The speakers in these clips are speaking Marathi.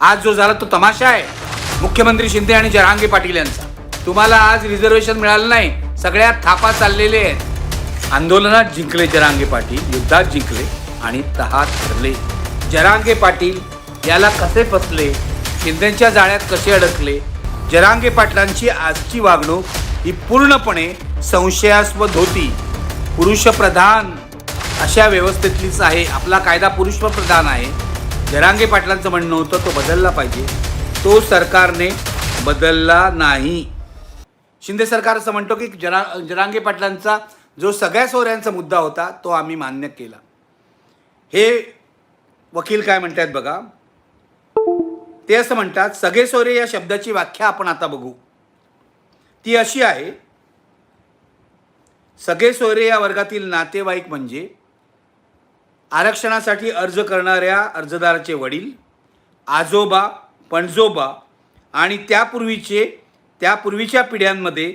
आज जो झाला तो तमाशा आहे. मुख्यमंत्री शिंदे आणि जरांगे पाटील यांचा. तुम्हाला आज रिझर्वेशन मिळालं नाही. सगळ्यात थापा चाललेले आहेत. आंदोलनात जिंकले जरांगे पाटील युद्धात जिंकले आणि तहात ठरले जरांगे पाटील याला कसे फसले? शिंदेच्या जाळ्यात कसे अडकले? जरांगे पाटलांची आजची वागणूक ही पूर्णपणे संशयास्पद होती. पुरुषप्रधान अशा व्यवस्थेतलीच आहे. आपला कायदा पुरुषप्रधान आहे. जरांगे पाटलांचं म्हणणं होतं तो बदलला पाहिजे. तो सरकारने बदलला नाही. शिंदे सरकार असं म्हणतो की जरा जरांगे पाटलांचा जो सगळ्या सोऱ्यांचा मुद्दा होता तो आम्ही मान्य केला. हे वकील काय म्हणतात बघा? ते असं म्हणतात सगळे सोरे या शब्दाची व्याख्या आपण आता बघू. ती अशी आहे सगळे सोयरे या वर्गातील नातेवाईक म्हणजे आरक्षणासाठी अर्ज करणाऱ्या अर्जदाराचे वडील आजोबा पणजोबा आणि त्यापूर्वीचे त्यापूर्वीच्या पिढ्यांमध्ये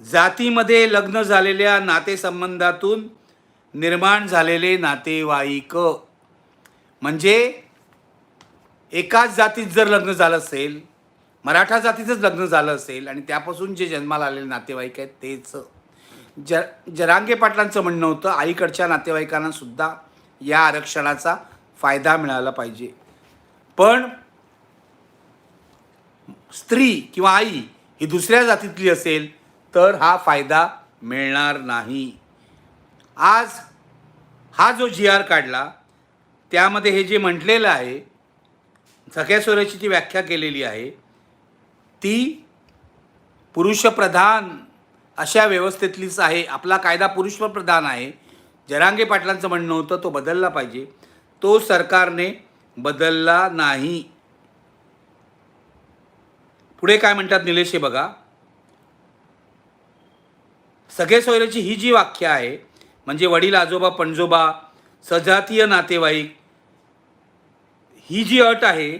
जातीमध्ये लग्न झालेल्या नातेसंबंधातून निर्माण झालेले नातेवाईक. म्हणजे एकाच जातीत जर लग्न झालं असेल मराठा जातीचंच लग्न झालं असेल आणि त्यापासून जे जन्माला आलेले नातेवाईक आहेत तेच. ज जरांगे पाटलांचं म्हणणं होतं आईकडच्या नातेवाईकांनासुद्धा या आरक्षणाचा फायदा मिळाला पाहिजे. पण स्त्री किंवा आई ही दुसऱ्या जातीतली असेल तर हा फायदा मिळणार नाही. आज हा जो जी आर काढला त्यामध्ये हे जे म्हटलेलं आहे सगळ्या स्वराची जी व्याख्या केलेली आहे ती पुरुषप्रधान अशा व्यवस्थेतलीच आहे. आपला कायदा पुरुषप्रधान आहे. जरांगे पाटलांचं म्हणणं होतं तो बदलला पाहिजे. तो सरकारने बदलला नाही. पुढे काय म्हणतात निलेश हे बघा. सगळे सोयऱ्याची ही जी व्याख्या आहे म्हणजे वडील आजोबा पणजोबा सजातीय नातेवाईक ही जी अट आहे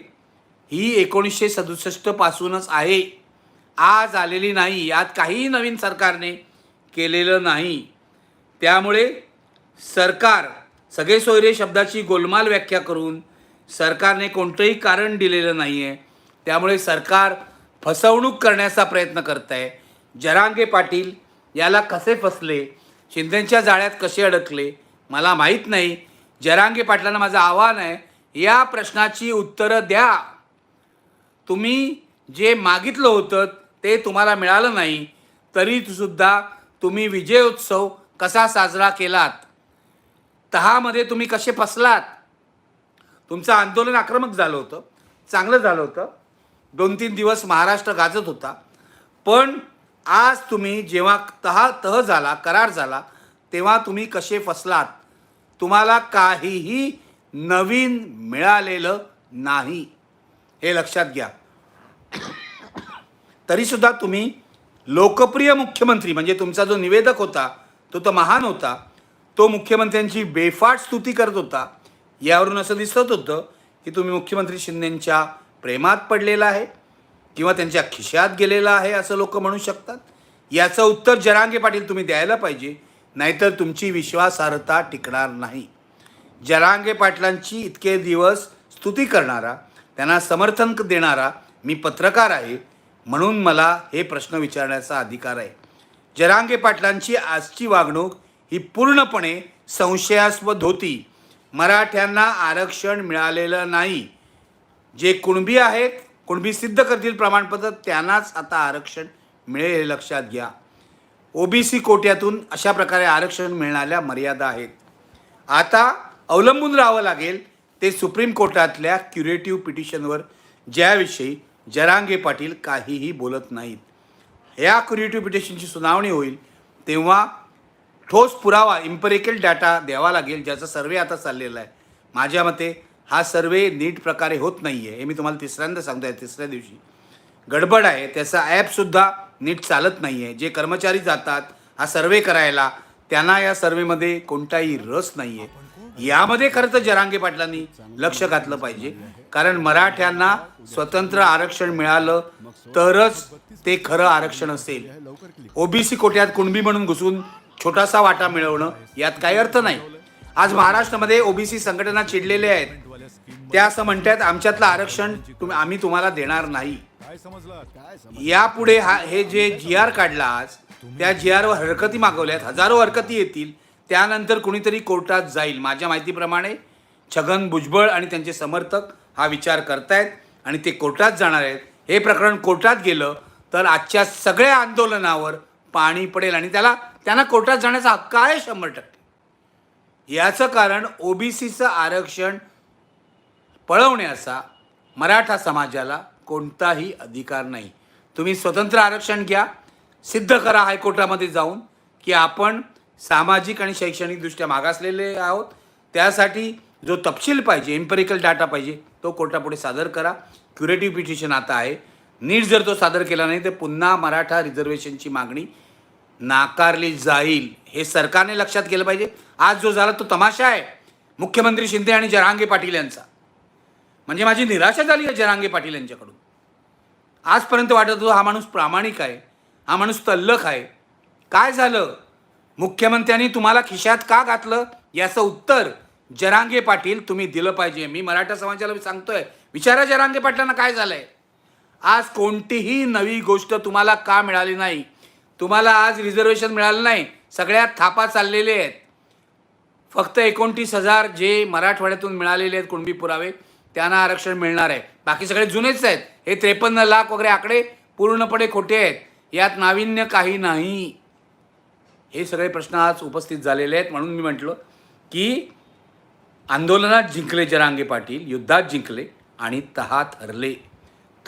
ही एकोणीसशे सदुसष्टपासूनच आहे. आज आलेली नाही यात काहीही नवीन सरकारने केलेलं नाही. त्यामुळे सरकार सगळे सोयरे शब्दाची गोलमाल व्याख्या करून सरकारने कोणतंही कारण दिलेलं नाही आहे त्यामुळे सरकार फसवणूक करण्याचा प्रयत्न करत आहे जरांगे पाटील याला कसे फसले शिंदेच्या जाळ्यात कसे अडकले मला माहीत नाही. जरांगे पाटलांना माझं आव्हान आहे या प्रश्नाची उत्तरं द्या. तुम्ही जे मागितलं होतं ते तुम्हाला मिळालं नाही तरी सुद्धा तुम्ही विजयोत्सव कसा साजरा केलात? तहामध्ये तुम्ही कसे फसलात? तुमचं आंदोलन आक्रमक झालं होतं चांगलं झालं होतं. दोन तीन दिवस महाराष्ट्र गाजत होता. पण आज तुम्ही जेव्हा तहा तह झाला करार झाला तेव्हा तुम्ही कसे फसलात? तुम्हाला काहीही नवीन मिळालेलं नाही. हे लक्षात घ्या. तरीसुद्धा तुम्ही लोकप्रिय मुख्यमंत्री म्हणजे तुमचा जो निवेदक होता तो तर महान होता तो मुख्यमंत्र्यांची बेफाट स्तुती करत होता यावरून असं दिसत होतं की तुम्ही मुख्यमंत्री शिंदेंच्या प्रेमात पडलेला आहे किंवा त्यांच्या खिशात गेलेला आहे असं लोक म्हणू शकतात. याचं उत्तर जरांगे पाटील तुम्ही द्यायला पाहिजे नाहीतर तुमची विश्वासार्हता टिकणार नाही. जरांगे पाटलांची इतके दिवस स्तुती करणारा त्यांना समर्थन देणारा मी पत्रकार आहे म्हणून मला हे प्रश्न विचारण्याचा अधिकार आहे. जरांगे पाटलांची आजची वागणूक ही पूर्णपणे संशयास्पद होती. मराठ्यांना आरक्षण मिळालेलं नाही. जे कुणबी आहेत कुणबी सिद्ध करतील प्रमाणपत्र त्यांनाच आता आरक्षण मिळेल हे लक्षात घ्या. ओबीसी कोट्यातून अशा प्रकारे आरक्षण मिळणाऱ्या मर्यादा आहेत. आता अवलंबून राहावं लागेल ते सुप्रीम कोर्टातल्या क्युरेटिव्ह पिटिशनवर ज्याविषयी जरांगे पाटील काहीही बोलत नाहीत. या क्युरेटिव्ह पिटिशनची सुनावणी होईल तेव्हा ठोस पुरावा इम्पेरिकल डाटा द्यावा लागेल ज्याचा सर्वे आता चाललेला आहे. माझ्या मते हा सर्वे नीट प्रकारे होत नाही आहे हे मी तुम्हाला तिसऱ्यांदा सांगतो आहे तिसऱ्या दिवशी. गडबड आहे त्याचा ॲपसुद्धा नीट चालत नाही आहे जे कर्मचारी जातात हा सर्वे करायला त्यांना या सर्वेमध्ये कोणताही रस नाही आहे यामध्ये खरं तर जरांगे पाटलांनी लक्ष घातलं पाहिजे. कारण मराठ्यांना स्वतंत्र आरक्षण मिळालं तरच ते खरं आरक्षण असेल. ओबीसी कोट्यात कुणबी म्हणून घुसून छोटासा वाटा मिळवणं यात काही अर्थ नाही. आज महाराष्ट्रामध्ये ओबीसी संघटना चिडलेल्या आहेत. त्या असं म्हणतात आमच्यातलं आरक्षण तुम्ही आम्ही तुम्हाला देणार नाही. यापुढे हा हे जे जी आर काढला आज त्या जी आरवर हरकती मागवल्यात हजारो हरकती येतील. त्यानंतर कुणीतरी कोर्टात जाईल. माझ्या माहितीप्रमाणे छगन भुजबळ आणि त्यांचे समर्थक हा विचार करतायत आणि ते कोर्टात जाणार आहेत. हे प्रकरण कोर्टात गेलं तर आजच्या सगळ्या आंदोलनावर पाणी पडेल आणि त्याला त्यांना कोर्टात जाण्याचा हक्क आहे शंभर टक्के. याचं कारण ओबीसीचं आरक्षण पळवण्याचा मराठा समाजाला कोणताही अधिकार नाही. तुम्ही स्वतंत्र आरक्षण घ्या. सिद्ध करा हायकोर्टामध्ये जाऊन की आपण सामाजिक आणि शैक्षणिकदृष्ट्या मागासलेले आहोत. त्यासाठी जो तपशील पाहिजे एम्पेरिकल डाटा पाहिजे तो कोर्टापुढे सादर करा. क्युरेटिव्ह पिटिशन आता आहे. नीट जर तो सादर केला नाही तर पुन्हा मराठा रिझर्वेशनची मागणी नाकारली जाईल. हे सरकारने लक्षात केलं पाहिजे. आज जो झाला तो तमाशा आहे. मुख्यमंत्री शिंदे आणि जरांगे पाटील यांचा. म्हणजे माझी निराशा झाली आहे जरांगे पाटील यांच्याकडून. आजपर्यंत वाटत होतो हा माणूस प्रामाणिक आहे. हा माणूस तल्लख आहे. काय झालं? मुख्यमंत्र्यांनी तुम्हाला खिशात का घातलं? याचं उत्तर जरांगे पाटील तुम्ही दिलं पाहिजे. मी मराठा समाजाला सांगतोय. विचारा जरांगे पाटलांना काय झालंय. आज कोणतीही नवी गोष्ट तुम्हाला का मिळाली नाही? तुम्हाला आज रिझर्वेशन मिळालं नाही. सगळ्यात थापा चाललेले आहेत. फक्त एकोणतीस हजार जे मराठवाड्यातून मिळालेले आहेत कुणबी पुरावे त्यांना आरक्षण मिळणार आहे. बाकी सगळे जुनेच आहेत. हे त्रेपन्न लाख वगैरे आकडे पूर्णपणे खोटे आहेत. यात नाविन्य काही नाही. हे सगळे प्रश्न आज उपस्थित झालेले आहेत. म्हणून मी म्हटलं की आंदोलनात जिंकले जरांगे पाटील युद्धात जिंकले आणि तहात हरले.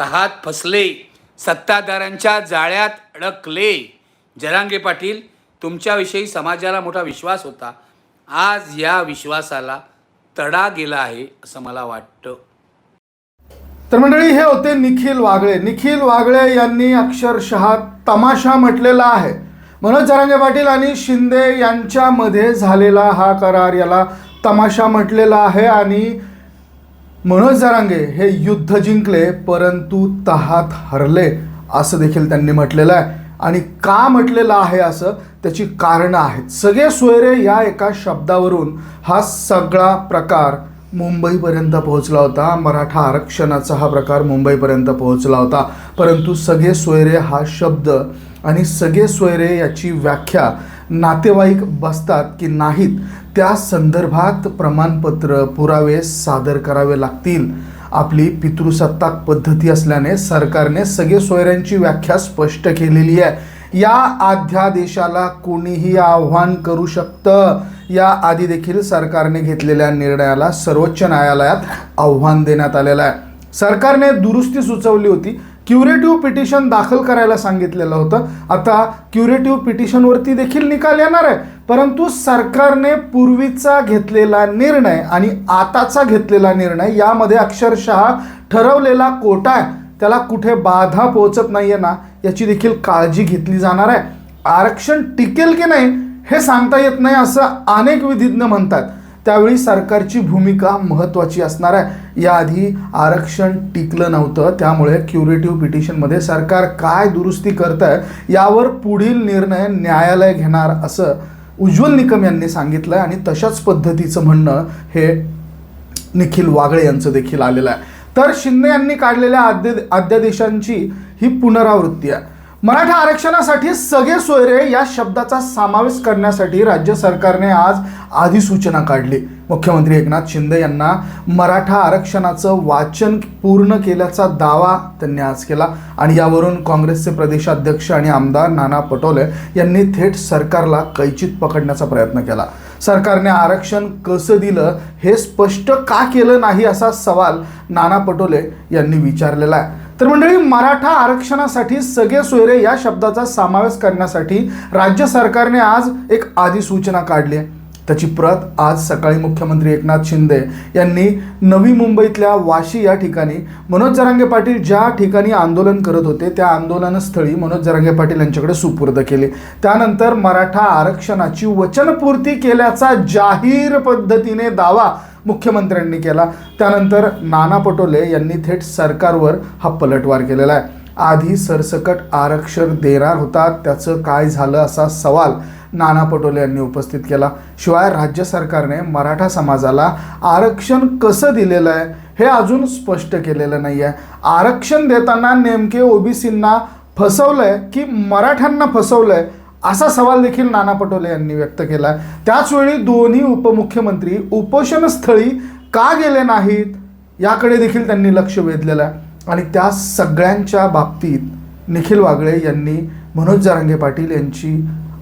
तहात फसले. सत्ताधाऱ्यांच्या जाळ्यात अडकले. जरांगे पाटील तुमच्याविषयी समाजाला मोठा विश्वास होता. आज या विश्वासाला तडा गेला आहे असं मला वाटतं. तर मंडळी हे होते निखिल वागळे. निखिल वागळे यांनी अक्षरशः तमाशा म्हटलेला आहे. मनोज जरांगे पाटील आणि शिंदे यांच्यामध्ये झालेला हा करार याला तमाशा म्हटलेला आहे आणि मनोज जरांगे हे युद्ध जिंकले परंतु तहात हरले असं देखील त्यांनी म्हटलेलं आहे. आणि का म्हटलेलं आहे असं? त्याची कारणं आहेत. सगळे सोयरे या एका शब्दावरून हा सगळा प्रकार मुंबईपर्यंत पोहोचला होता. मराठा आरक्षणाचा हा प्रकार मुंबईपर्यंत पोहोचला होता. परंतु सगळे सोयरे हा शब्द आणि सगळे सोयरे याची व्याख्या नातेवाईक बसतात की नाहीत त्या संदर्भात प्रमाणपत्र पुरावे सादर करावे लागतील. आपली पितृसत्ताक पद्धती असल्याने सरकारने सगळे सोयऱ्यांची व्याख्या स्पष्ट केलेली आहे. या अध्यादेशाला कोणीही आव्हान करू शकतं या आधी देखील सरकारने घेतलेल्या निर्णयाला सर्वोच्च न्यायालयात आव्हान देण्यात आलेलं आहे. सरकारने दुरुस्ती सुचवली होती क्युरेटिव्ह पिटिशन दाखल करायला सांगितलेलं होतं. आता क्युरेटिव्ह पिटिशनवरती देखील निकाल येणार आहे. परंतु सरकारने पूर्वीचा घेतलेला निर्णय आणि आताचा घेतलेला निर्णय यामध्ये अक्षरशः ठरवलेला कोटा आहे. त्याला कुठे बाधा पोहोचत नाहीये ना याची देखील काळजी घेतली जाणार आहे. आरक्षण टिकेल की नाही हे सांगता येत नाही असं अनेक विधिज्ञ म्हणतात. त्यावेळी सरकारची भूमिका महत्त्वाची असणार आहे. याआधी आरक्षण टिकलं नव्हतं त्यामुळे क्युरेटिव्ह पिटिशनमध्ये सरकार काय दुरुस्ती करत आहे यावर पुढील निर्णय न्यायालय घेणार असं उज्ज्वल निकम यांनी सांगितलं आहे आणि तशाच पद्धतीचं म्हणणं हे निखिल वागळे यांचं देखील आलेलं आहे. तर शिंदे यांनी काढलेल्या अध्य अध्यादेशांची ही पुनरावृत्ती आहे. मराठा आरक्षणासाठी सगळे सोयरे या शब्दाचा समावेश करण्यासाठी राज्य सरकारने आज अधिसूचना काढली. मुख्यमंत्री एकनाथ शिंदे यांना मराठा आरक्षणाचं वाचन पूर्ण केल्याचा दावा त्यांनी आज केला. आणि यावरून काँग्रेसचे प्रदेशाध्यक्ष आणि आमदार नाना पटोले यांनी थेट सरकारला कैचित पकडण्याचा प्रयत्न केला. सरकारने आरक्षण कसं दिलं हे स्पष्ट का केलं नाही असा सवाल नाना पटोले यांनी विचारलेला आहे. तर मंडळी मराठा आरक्षणासाठी सगळे सोयरे या शब्दाचा समावेश करण्यासाठी राज्य सरकारने आज एक अधिसूचना काढली आहे. त्याची प्रत आज सकाळी मुख्यमंत्री एकनाथ शिंदे यांनी नवी मुंबईतल्या वाशी या ठिकाणी. मनोज जरांगे पाटील ज्या ठिकाणी आंदोलन करत होते त्या आंदोलनस्थळी मनोज जरांगे पाटील यांच्याकडे सुपूर्द केले. त्यानंतर मराठा आरक्षणाची वचनपूर्ती केल्याचा जाहीर पद्धतीने दावा मुख्यमंत्र्यांनी केला. त्यानंतर नाना पटोले यांनी थेट सरकारवर हा पलटवार केलेला आहे. आधी सरसकट आरक्षण देणार होता त्याचं काय झालं असा सवाल नाना पटोले यांनी उपस्थित केला. शिवाय राज्य सरकारने मराठा समाजाला आरक्षण कसं दिलेलं आहे हे अजून स्पष्ट केलेलं नाही आहे आरक्षण देताना नेमके ओबीसींना फसवलंय की मराठ्यांना फसवलंय असा सवाल देखील नाना पटोले यांनी व्यक्त केला त्याचवेळी दोन्ही उपमुख्यमंत्री उपोषणस्थळी का गेले नाहीत याकडे देखील त्यांनी लक्ष वेधलेलं आहे. आणि त्या सगळ्यांच्या बाबतीत निखिल वागळे यांनी मनोज जारंगे पाटील यांची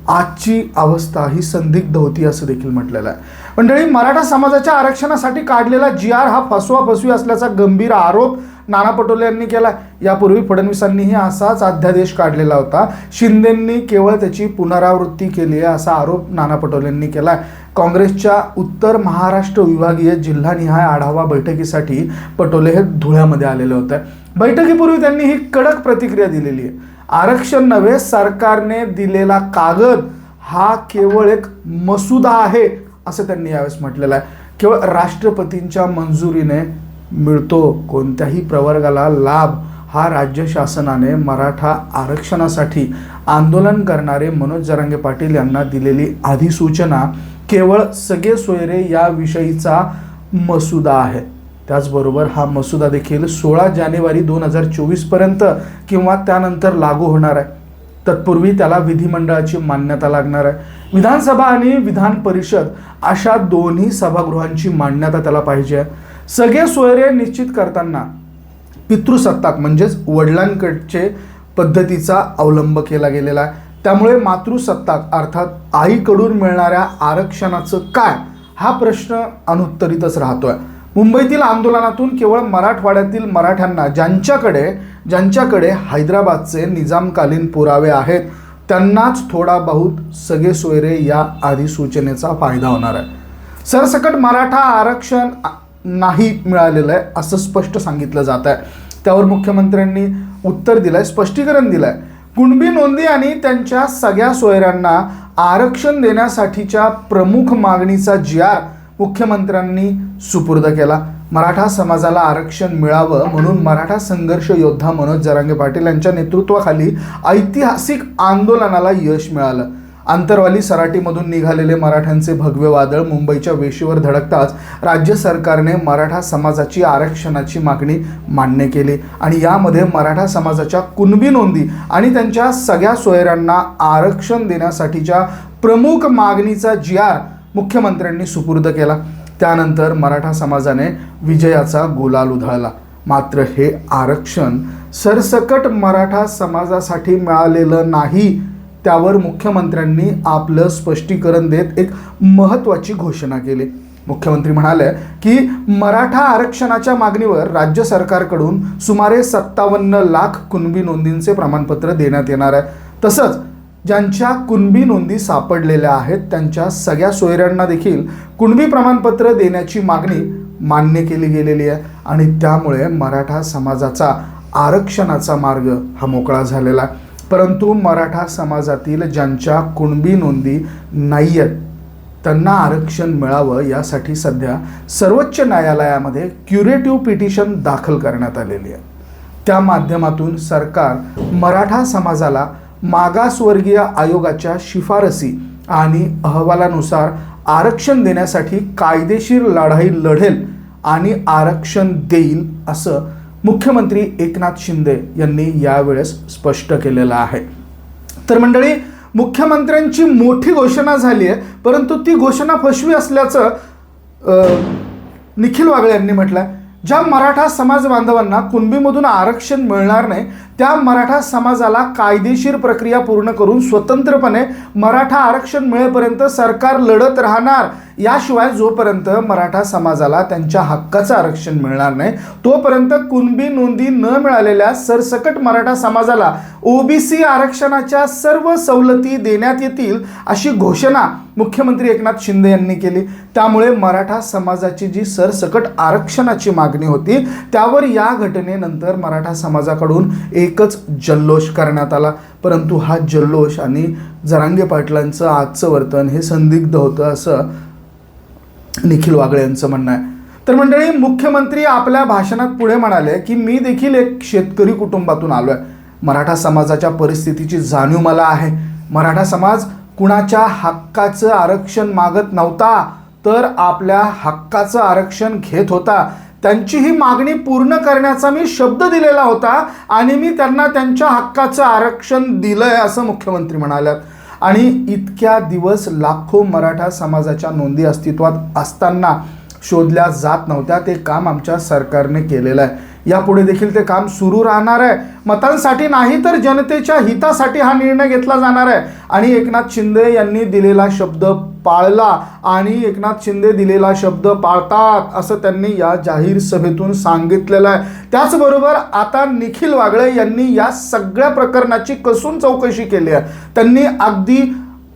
आजची अवस्था ही संदिग्ध होती असं देखील म्हटलेलं आहे. मंडळी मराठा समाजाच्या आरक्षणासाठी काढलेला जी आर हा फसवा फसवी असल्याचा गंभीर आरोप नाना पटोले यांनी केला यापूर्वी फडणवीसांनीही असाच अध्यादेश काढलेला होता. शिंदेंनी केवळ त्याची पुनरावृत्ती केली आहे असा आरोप नाना पटोलेंनी केला काँग्रेसच्या उत्तर महाराष्ट्र विभागीय जिल्हानिहाय आढावा बैठकीसाठी पटोले हे धुळ्यामध्ये आलेले होते. बैठकीपूर्वी त्यांनी ही कडक प्रतिक्रिया दिलेली आहे. आरक्षण नव्हे सरकारने दिलेला कागद हा केवळ एक मसुदा आहे असं त्यांनी यावेळेस म्हटलेलं आहे. केवळ राष्ट्रपतींच्या मंजुरीने मिळतो कोणत्याही प्रवर्गाला लाभ. हा राज्य शासनाने मराठा आरक्षणासाठी आंदोलन करणारे मनोज जरांगे पाटील यांना दिलेली अधिसूचना केवळ सगळे सोयरे या विषयीचा मसुदा आहे. त्याचबरोबर हा मसुदा देखील सोळा जानेवारी दोन हजार चोवीसपर्यंत किंवा त्यानंतर लागू होणार आहे. तत्पूर्वी त्याला विधिमंडळाची मान्यता लागणार आहे. विधानसभा आणि विधान परिषद अशा दोन्ही सभागृहांची मान्यता त्याला पाहिजे आहे. सगळे सोयरे निश्चित करताना पितृसत्ताक म्हणजेच वडिलांकडचे पद्धतीचा अवलंब केला गेलेला आहे. त्यामुळे मातृसत्ताक अर्थात आईकडून मिळणाऱ्या आरक्षणाचं काय? हा प्रश्न अनुत्तरितच आहे मुंबईतील आंदोलनातून केवळ मराठवाड्यातील मराठ्यांना ज्यांच्याकडे ज्यांच्याकडे हैदराबादचे निजामकालीन पुरावे आहेत त्यांनाच थोडा बहुत सगळे सोयरे या अधिसूचनेचा फायदा होणार आहे. सरसकट मराठा आरक्षण नाही मिळालेलं आहे असं स्पष्ट सांगितलं जात आहे. त्यावर मुख्यमंत्र्यांनी उत्तर दिलं आहे स्पष्टीकरण दिलं आहे कुणबी नोंदी आणि त्यांच्या सगळ्या सोयऱ्यांना आरक्षण देण्यासाठीच्या प्रमुख मागणीचा जी आर मुख्यमंत्र्यांनी सुपूर्द केला. मराठा समाजाला आरक्षण मिळावं म्हणून मराठा संघर्ष योद्धा मनोज जरांगे पाटील यांच्या नेतृत्वाखाली ऐतिहासिक आंदोलनाला यश मिळालं. आंतरवाली सराटीमधून निघालेले मराठ्यांचे भगवे वादळ मुंबईच्या वेशीवर धडकताच राज्य सरकारने मराठा समाजाची आरक्षणाची मागणी मान्य केली आणि यामध्ये मराठा समाजाच्या कुणबी नोंदी आणि त्यांच्या सगळ्या सोयऱ्यांना आरक्षण देण्यासाठीच्या प्रमुख मागणीचा जी आर मुख्यमंत्र्यांनी सुपूर्द केला. त्यानंतर मराठा समाजाने विजयाचा गुलाल उधळला. मात्र हे आरक्षण सरसकट मराठा समाजासाठी मिळालेलं नाही त्यावर मुख्यमंत्र्यांनी आपलं स्पष्टीकरण देत एक महत्त्वाची घोषणा केली. मुख्यमंत्री म्हणाले की मराठा आरक्षणाच्या मागणीवर राज्य सरकारकडून सुमारे सत्तावन्न लाख कुणबी नोंदींचे प्रमाणपत्र देण्यात येणार आहे. तसंच ज्यांच्या कुणबी नोंदी सापडलेल्या आहेत त्यांच्या सगळ्या सोयऱ्यांना देखील कुणबी प्रमाणपत्र देण्याची मागणी मान्य केली गेलेली आहे आणि त्यामुळे मराठा समाजाचा आरक्षणाचा मार्ग हा मोकळा झालेला आहे. परंतु मराठा समाजातील ज्यांच्या कुणबी नोंदी नाही आहेत त्यांना आरक्षण मिळावं यासाठी सध्या सर्वोच्च न्यायालयामध्ये क्युरेटिव्ह पिटिशन दाखल करण्यात आलेली आहे. त्या माध्यमातून सरकार मराठा समाजाला मागासवर्गीय आयोगाच्या शिफारसी आणि अहवालानुसार आरक्षण देण्यासाठी कायदेशीर लढाई लढेल आणि आरक्षण देईल असं मुख्यमंत्री एकनाथ शिंदे यांनी यावेळेस स्पष्ट केलेलं आहे. तर मंडळी मुख्यमंत्र्यांची मोठी घोषणा झाली आहे परंतु ती घोषणा फसवी असल्याचं निखिल वागळे यांनी म्हटलं आहे ज्या मराठा समाज बांधवांना कुणबीमधून आरक्षण मिळणार नाही त्या मराठा समाजाला कायदेशीर प्रक्रिया पूर्ण करून स्वतंत्रपणे मराठा आरक्षण मिळेपर्यंत सरकार लढत राहणार. याशिवाय जोपर्यंत मराठा समाजाला त्यांच्या हक्काचं आरक्षण मिळणार नाही तोपर्यंत कुणबी नोंदी न मिळालेल्या सरसकट मराठा समाजाला ओबीसी आरक्षणाच्या सर्व सवलती देण्यात येतील अशी घोषणा मुख्यमंत्री एकनाथ शिंदे यांनी केली. त्यामुळे मराठा समाजाची जी सरसकट आरक्षणाची मागणी होती त्यावर या घटनेनंतर मराठा समाजाकडून एकच जल्लोष करण्यात आला. परंतु हा जल्लोष आणि जरांगे पाटलांचं आजचं वर्तन हे संदिग्ध होतं असं निखिल वागळे यांचं म्हणणं आहे. तर मंडळी मुख्यमंत्री आपल्या भाषणात पुढे म्हणाले की मी देखील एक शेतकरी कुटुंबातून आलो आहे. मराठा समाजाच्या परिस्थितीची जाणीव मला आहे. मराठा समाज कुणाच्या हक्काचं आरक्षण मागत नव्हता तर आपल्या हक्काचं आरक्षण घेत होता. त्यांची ही मागणी पूर्ण करण्याचा मी शब्द दिलेला होता आणि मी त्यांना त्यांच्या हक्काचं आरक्षण दिलं आहे असं मुख्यमंत्री म्हणाल्यात आणि इतक्या दिवस लाखो मराठा समाजाच्या नोंदी अस्तित्वात असताना शोधल्या जात नव्हत्या. ते काम आमच्या सरकारने केलेलं आहे. यापुढे देखील ते काम सुरू राहणार आहे. मतांसाठी नाही तर जनतेच्या हितासाठी हा निर्णय घेतला जाणार आहे. आणि एकनाथ शिंदे यांनी दिलेला शब्द पाळला आणि एकनाथ शिंदे दिलेला शब्द पाळतात असं त्यांनी या जाहीर सभेतून सांगितलेलं आहे. त्याचबरोबर आता निखिल वागळे यांनी या सगळ्या प्रकरणाची कसून चौकशी केली आहे. त्यांनी अगदी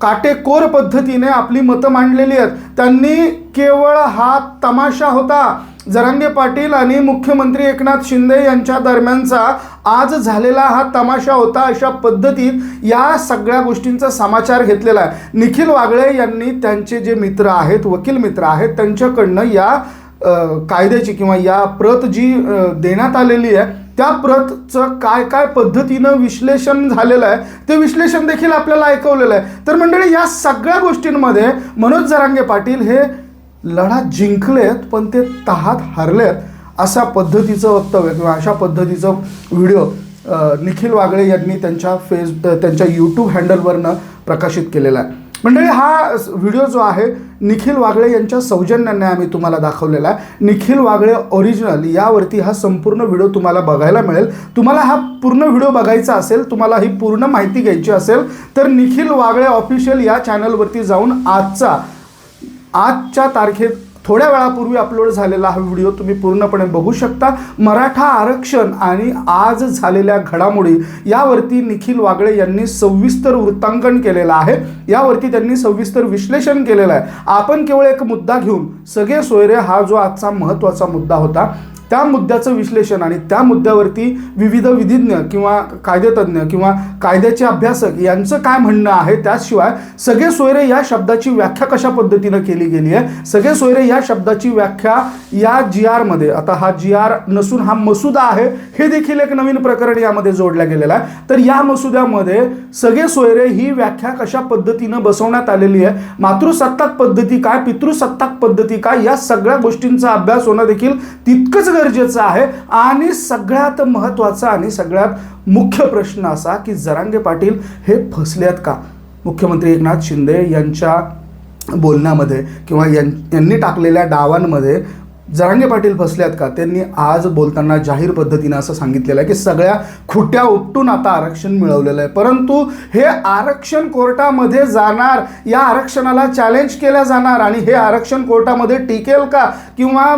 काटेकोर पद्धतीने आपली मतं मांडलेली आहेत. त्यांनी केवळ हा तमाशा होता. जरांगे पाटील आणि मुख्यमंत्री एकनाथ शिंदे यांच्या दरम्यानचा आज झालेला हा तमाशा होता अशा पद्धतीत या सगळ्या गोष्टींचा समाचार घेतलेला आहे. निखिल वागळे यांनी त्यांचे जे मित्र आहेत वकील मित्र आहेत त्यांच्याकडनं या कायद्याची किंवा या प्रत जी देण्यात आलेली आहे त्या प्रतचं काय काय पद्धतीनं विश्लेषण झालेलं आहे ते विश्लेषण देखील आपल्याला ऐकवलेलं आहे. तर मंडळी या सगळ्या गोष्टींमध्ये मनोज जरांगे पाटील हे लढा जिंकलेत पण ते तहात हरलेत अशा पद्धतीचं वक्तव्य किंवा अशा पद्धतीचं व्हिडिओ निखिल वागळे यांनी त्यांच्या फेस त्यांच्या यूट्यूब हँडलवरनं प्रकाशित केलेला आहे. मंडळी हा व्हिडिओ जो आहे निखिल वागळे यांच्या सौजन्याने आम्ही तुम्हाला दाखवलेला आहे. निखिल वागळे ओरिजिनल यावरती हा संपूर्ण व्हिडिओ तुम्हाला बघायला मिळेल. तुम्हाला हा पूर्ण व्हिडिओ बघायचा असेल तुम्हाला ही पूर्ण माहिती घ्यायची असेल तर निखिल वागळे ऑफिशियल या चॅनलवरती जाऊन आजचा आजच्या तारखेत थोड्या वेळापूर्वी अपलोड झालेला हा व्हिडिओ तुम्ही पूर्णपणे बघू शकता. मराठा आरक्षण आणि आज झालेल्या घडामोडी यावरती निखिल वागळे यांनी सविस्तर वृत्तांकन केलेलं आहे. यावरती त्यांनी सविस्तर विश्लेषण केलेलं आहे. आपण केवळ एक मुद्दा घेऊन सगळे सोयरे हा जो आजचा महत्त्वाचा मुद्दा होता त्या मुद्द्याचं विश्लेषण आणि त्या मुद्द्यावरती विविध विधिज्ञ किंवा कायदेतज्ञ किंवा कायद्याचे अभ्यासक यांचं काय म्हणणं आहे त्याशिवाय सगळे सोयरे या शब्दाची व्याख्या कशा पद्धतीनं केली गेली आहे? सगळे सोयरे या शब्दाची व्याख्या या जी आरमध्ये आता हा जी आर नसून हा मसुदा आहे हे देखील एक नवीन प्रकरण यामध्ये जोडल्या गेलेलं आहे. तर या मसुद्यामध्ये सगळे सोयरे ही व्याख्या कशा पद्धतीनं बसवण्यात आलेली आहे? मातृसत्ताक पद्धती काय पितृसत्ताक पद्धती काय या सगळ्या गोष्टींचा अभ्यास होणं देखील तितकंच गरजेचं आहे. आणि सगळ्यात महत्त्वाचा आणि सगळ्यात मुख्य प्रश्न असा की जरांगे पाटील हे फसल्यात का? मुख्यमंत्री एकनाथ शिंदे यांच्या बोलण्यामध्ये किंवा यां यांनी टाकलेल्या डावांमध्ये जरांगे पाटील फसल्यात का? त्यांनी आज बोलताना जाहीर पद्धतीनं असं सांगितलेलं आहे की सगळ्या खुट्या उपटून आता आरक्षण मिळवलेलं आहे. परंतु हे आरक्षण कोर्टामध्ये जाणार या आरक्षणाला चॅलेंज केल्या जाणार आणि हे आरक्षण कोर्टामध्ये टिकेल का? किंवा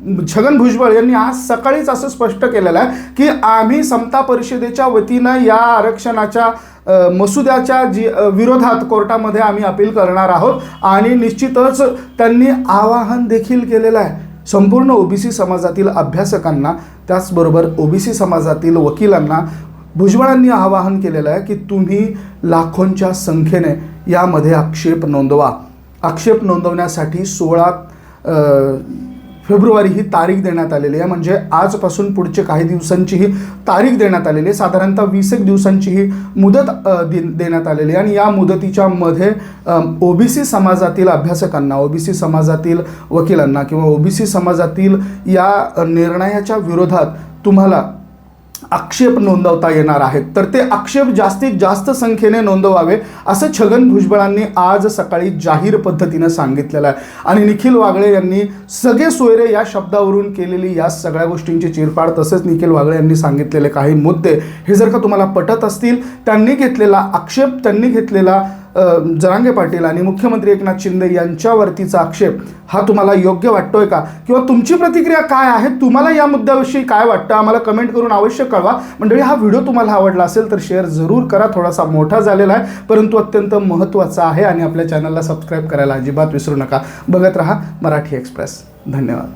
छगन भुजबळ यांनी आज सकाळीच असं स्पष्ट केलेलं आहे की आम्ही समता परिषदेच्या वतीनं या आरक्षणाच्या मसुद्याच्या जी विरोधात कोर्टामध्ये आम्ही अपील करणार आहोत. आणि निश्चितच त्यांनी आवाहन देखील केलेलं आहे. संपूर्ण ओबीसी समाजातील अभ्यासकांना त्याचबरोबर ओबीसी समाजातील वकिलांना भुजबळांनी आवाहन केलेलं आहे की तुम्ही लाखोंच्या संख्येने यामध्ये आक्षेप नोंदवा. आक्षेप नोंदवण्यासाठी सोळा फेब्रुवारी ही तारीख देण्यात आलेली आहे. म्हणजे आजपासून पुढचे काही दिवसांची ही तारीख देण्यात आलेली आहे. साधारणतः वीस एक दिवसांची ही मुदत देण्यात आलेली आहे. आणि या मुदतीच्या मध्ये ओबीसी समाजातील अभ्यासकांना ओबीसी समाजातील वकिलांना किंवा ओबीसी समाजातील या निर्णयाच्या विरोधात तुम्हाला आक्षेप नोंदवता येणार आहेत. तर ते आक्षेप जास्तीत जास्त संख्येने नोंदवावे असं छगन भुजबळांनी आज सकाळी जाहीर पद्धतीनं सांगितलेलं आहे. आणि निखिल वागळे यांनी सगळे सोयरे या शब्दावरून केलेली या सगळ्या गोष्टींची चिरपाड तसेच निखिल वागळे यांनी सांगितलेले काही मुद्दे हे जर का तुम्हाला पटत असतील त्यांनी घेतलेला आक्षेप त्यांनी घेतलेला जरांगे पाटील आणि मुख्यमंत्री एकनाथ शिंदे यांच्यावरतीचा आक्षेप हा तुम्हाला योग्य वाटतोय का? किंवा तुमची प्रतिक्रिया काय आहे? तुम्हाला या मुद्द्याविषयी काय वाटतं? आम्हाला कमेंट करून अवश्य कळवा. मंडळी हा व्हिडिओ तुम्हाला आवडला असेल तर शेअर जरूर करा. थोडासा मोठा झालेला आहे परंतु अत्यंत महत्त्वाचा आहे आणि आपल्या चॅनलला सबस्क्राईब करायला अजिबात विसरू नका. बघत राहा मराठी एक्सप्रेस धन्यवाद.